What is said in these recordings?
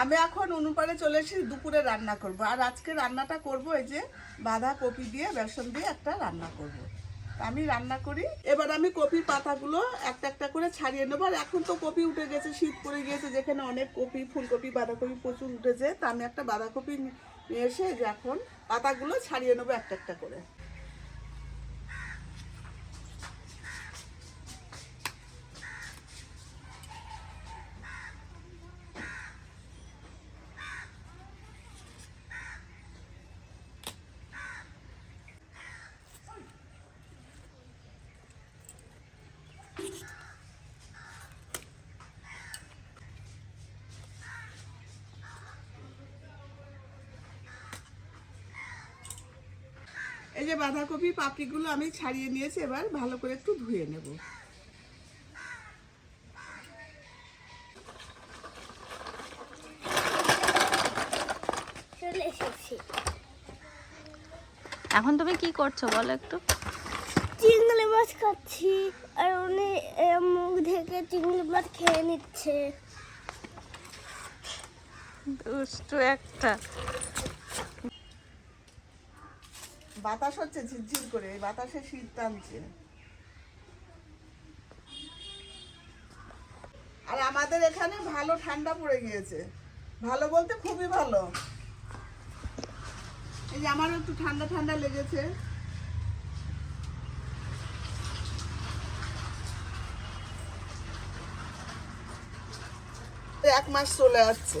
আমি এখন উনুপাড়ে চলে এসেছি দুপুরে রান্না করব। আর আজকে রান্নাটা করব এই যে বাঁধাকপি দিয়ে, বেসন দিয়ে একটা রান্না করব। আমি রান্না করি। এবার আমি কপির পাতাগুলো একটা একটা করে ছাড়িয়ে নেব। আর এখন তো কপি উঠে গেছে, শীত পড়ে গিয়েছে, যেখানে অনেক কপি, ফুলকপি, বাঁধাকপি প্রচুর উঠেছে। তা আমি একটা বাঁধাকপি নিয়ে এসে যে এখন পাতাগুলো ছাড়িয়ে নেব একটা একটা করে। এই যে বাঁধাকপি পাপড়িগুলো আমি ছাড়িয়ে নিয়েছি এবার ভালো করে একটু ধুয়ে নেব। চলে এসেছি। এখন তুমি কি করছ বলো একটু? চিংড়ি মাছ খাচ্ছি আর উনি মুখ ঢেকে চিংড়ি মাছ খেয়ে নিচ্ছে। দুষ্টু একটা। বাতাস হচ্ছে ঝিরঝির করে, এই বাতাসে শীত টানছে। আর আমাদের এখানে ভালো ঠান্ডা পড়ে গিয়েছে। ভালো বলতে খুবই ভালো। এই যে আমারও একটু ঠান্ডা ঠান্ডা লেগেছে। এক মাস চলে যাচ্ছে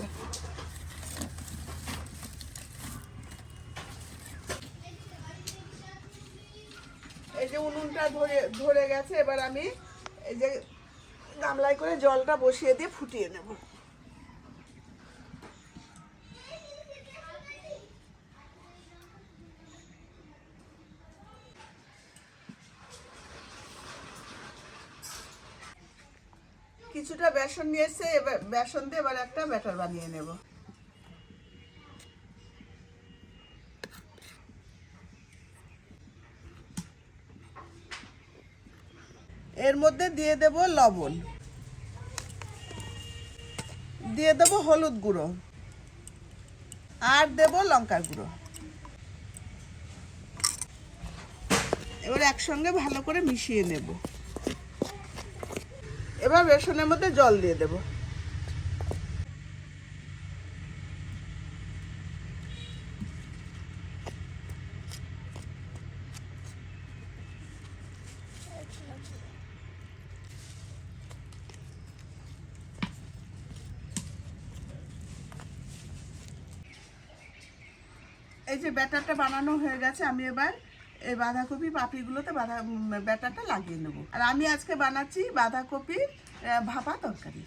যে উনুনটা ধরে ধরে গেছে, এবার আমি এই যে গামলায় করে জলটা বসিয়ে দিয়ে ফুটিয়ে নেব। কিছুটা বেসন নিয়ে এসে এবার বেসন দিয়ে এবার একটা ব্যাটার বানিয়ে নেব এর মধ্যে দিয়ে দেব লবণ। দিয়ে দেব হলুদ গুঁড়ো। আর দেব লঙ্কার গুঁড়ো। এবার একসঙ্গে ভালো করে মিশিয়ে নেব। এবার বেসনের মধ্যে জল দিয়ে দেব। এই যে ব্যাটারটা বানানো হয়ে গেছে, আমি এবার এই বাঁধাকপি পাপড়িগুলোতে বাঁধা ব্যাটারটা লাগিয়ে নেব। আর আমি আজকে বানাচ্ছি বাঁধাকপির ভাপা তরকারি।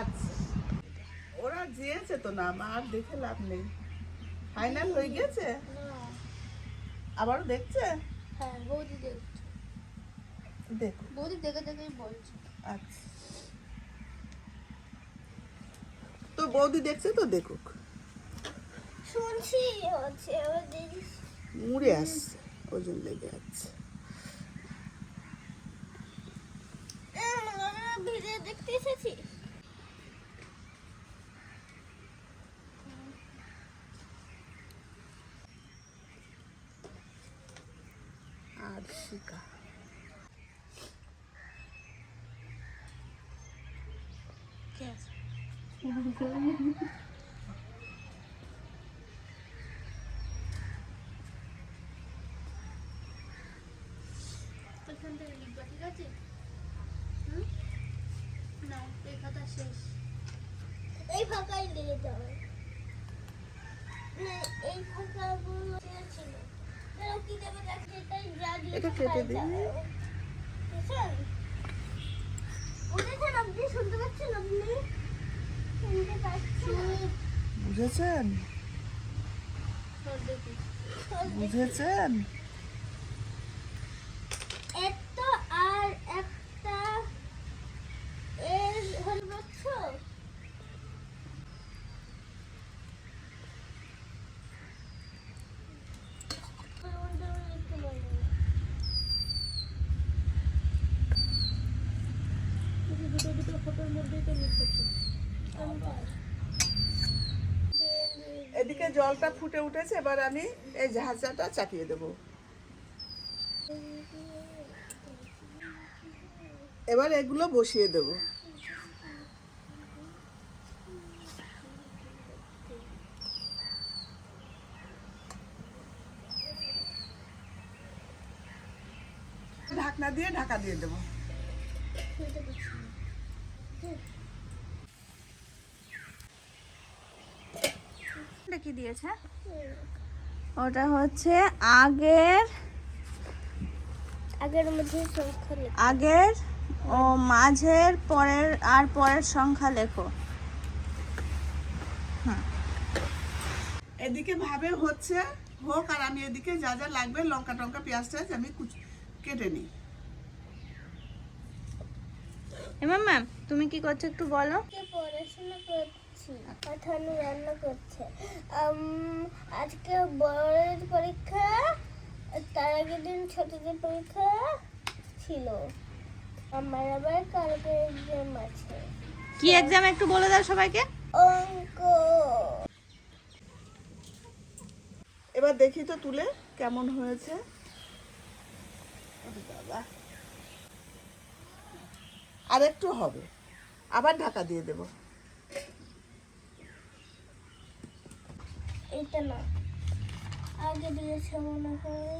আচ্ছা। ওরা যেয়েছে তো না আর দেখে লাভ নেই। ফাইনাল হয়ে গেছে? আবারও দেখছে? হ্যাঁ বৌদি দেখছ। দেখো। বৌদি দেখে দেখেই বলছো। আচ্ছা। তো বৌদি দেখছে তো দেখুক। শুনছি হচ্ছে ওর দিদি মুড়ে আসছে ওজন লেগে যাচ্ছে। ভিডিও দেখতে এসেছি। আর শিকা। এখান থেকে লিখবা ঠিক আছে হুম না এই খাতা শেষ। এই ফাঁকাই লেগে যাবে এই ফাঁকাগুলো ছিল। কি দেবে দেখে এটাই যা দিয়ে এটা কেটে দিই। বুঝছেন বুঝেছেন? মধ্যেই তো এদিকে জলটা ফুটে উঠেছে, এবার আমি এই ঝাঁঝাটা চাপিয়ে দেব। এবার এগুলো বসিয়ে দেব। ঢাকনা দিয়ে ঢাকা দিয়ে দেবো। এটা কি দিয়েছে? ওটা হচ্ছে আগের আগের মধ্যে সংখ্যা আগের ও মাঝের পরের আর পরের সংখ্যা লেখো। এদিকে ভাবে হচ্ছে হোক আর আমি এদিকে যা যা লাগবে লঙ্কা টঙ্কা পেঁয়াজ টেয়াজ আমি কেটে নিই। এমা ম্যাম তুমি কি করছ একটু বলো? পড়াশোনা করছি। পাঠানো রান্না করছে। আজকে বড়দের পরীক্ষা তার আগের দিন ছোটদের পরীক্ষা ছিল। আমার আবার কালকে এক্সাম আছে। কি এক্সাম একটু বলে দাও সবাইকে? অঙ্ক। এবার দেখি তো তুলে কেমন হয়েছে। বাবা। আর একটু হবে। আবার ঢাকা দিয়ে দেব। এটা না। আগে দিয়েছে মনে হয়।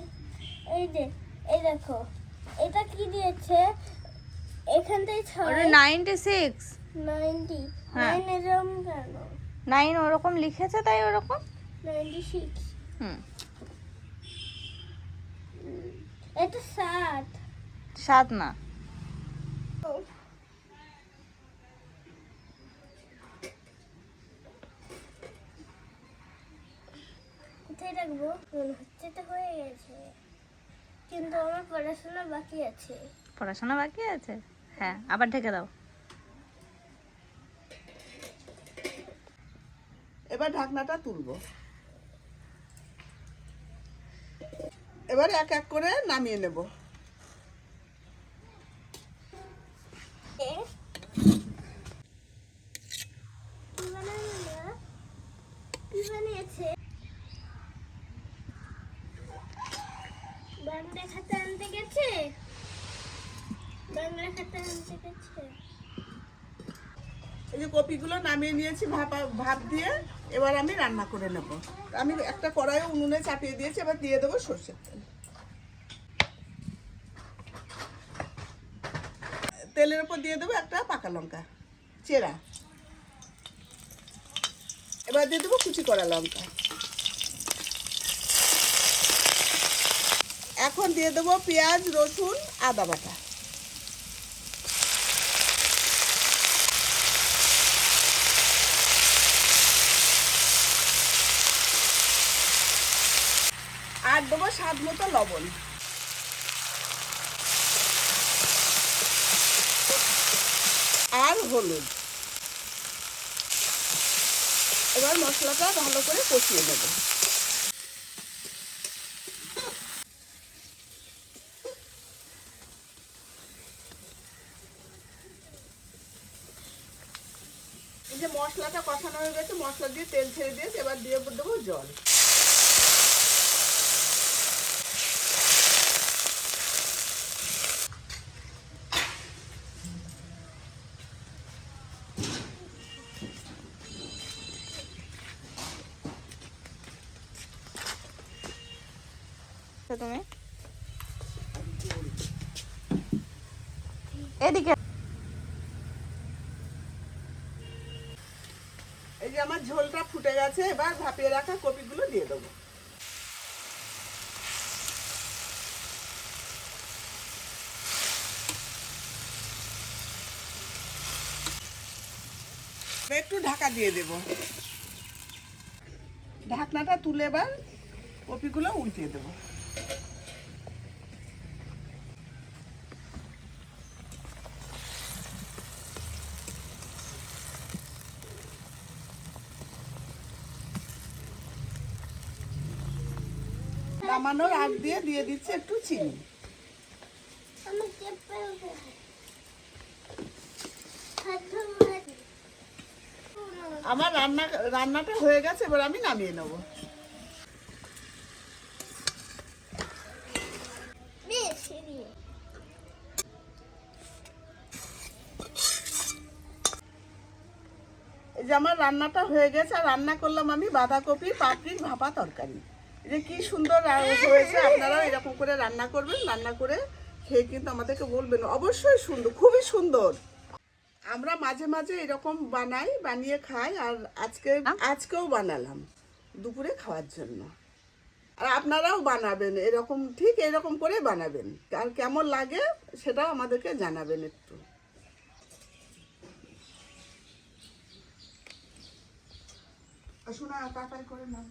এই যে এই দেখো। এটা কি দিয়েছে? এখান থেকে ছয় নাইনটি সিক্স নাইনটি। নাইন এরকম কেন? নাইন ওরকম লিখেছে তাই ওরকম? নাইনটি সিক্স হুম। এটা ষাট সাত না। রাখব মনে হচ্ছে এটা হয়ে গেছে। কিন্তু আমার পড়াশোনা বাকি আছে। পড়াশোনা বাকি আছে? হ্যাঁ আবার ঢেকে দাও। এবার ঢাকনাটা তুলবো। এবার এক এক করে নামিয়ে নেব। বানিয়েছে বাংলা খাতা আনতে গেছে? বাংলা খাতা আনতে গেছে। এই যে কপিগুলো নামিয়ে নিয়েছি ভাপ ভাপ দিয়ে, এবার আমি রান্না করে নেব। আমি একটা কড়াই উনুনে চাপিয়ে দিয়েছি, এবার দিয়ে দেবো সর্ষের তেল। তেলের উপর দিয়ে দেবো একটা পাকা লঙ্কা, চেরা। এবার দিয়ে দেবো কুচি করা লঙ্কা। এখন দিয়ে দেবো পেঁয়াজ, রসুন, আদা বাটা। আর দেবো স্বাদ মতো লবণ। আর হলুদ। এবার মশলাটা ভালো করে কষিয়ে নেব। যে মশলাটা কষানো হয়ে গেছে, মশলা দিয়ে তেল ছেড়ে দিয়েছে, এবার দিয়ে দেবো জল। তুমি? এদিকে গেছে এবার ভাপিয়ে রাখা কপিগুলো দিয়ে দেবো। একটু ঢাকা দিয়ে দেব। ঢাকনাটা তুলে এবার কপিগুলো উল্টিয়ে দেবো। নামানোর আগ দিয়ে দিয়ে দিচ্ছি একটু চিনি। আমার রান্না, রান্নাটা হয়ে গেছে, এবার আমি নামিয়ে নেব। যে আমার রান্নাটা হয়ে গেছে, আর রান্না করলাম আমি বাঁধাকপি পাপড়ির ভাপা তরকারি। যে কি সুন্দর হয়েছে, আপনারাও এরকম করে রান্না করবেন, রান্না করে খেয়ে কিন্তু আমাদেরকে বলবেন, অবশ্যই সুন্দর, খুবই সুন্দর। আমরা মাঝে মাঝে এরকম বানাই, বানিয়ে খাই, আর আজকে, আজকেও বানালাম দুপুরে খাওয়ার জন্য। আর আপনারাও বানাবেন, এরকম, ঠিক এরকম করে বানাবেন। আর কেমন লাগে সেটাও আমাদেরকে জানাবেন একটু। শোনা তাড়াতাড়ি করে নাও।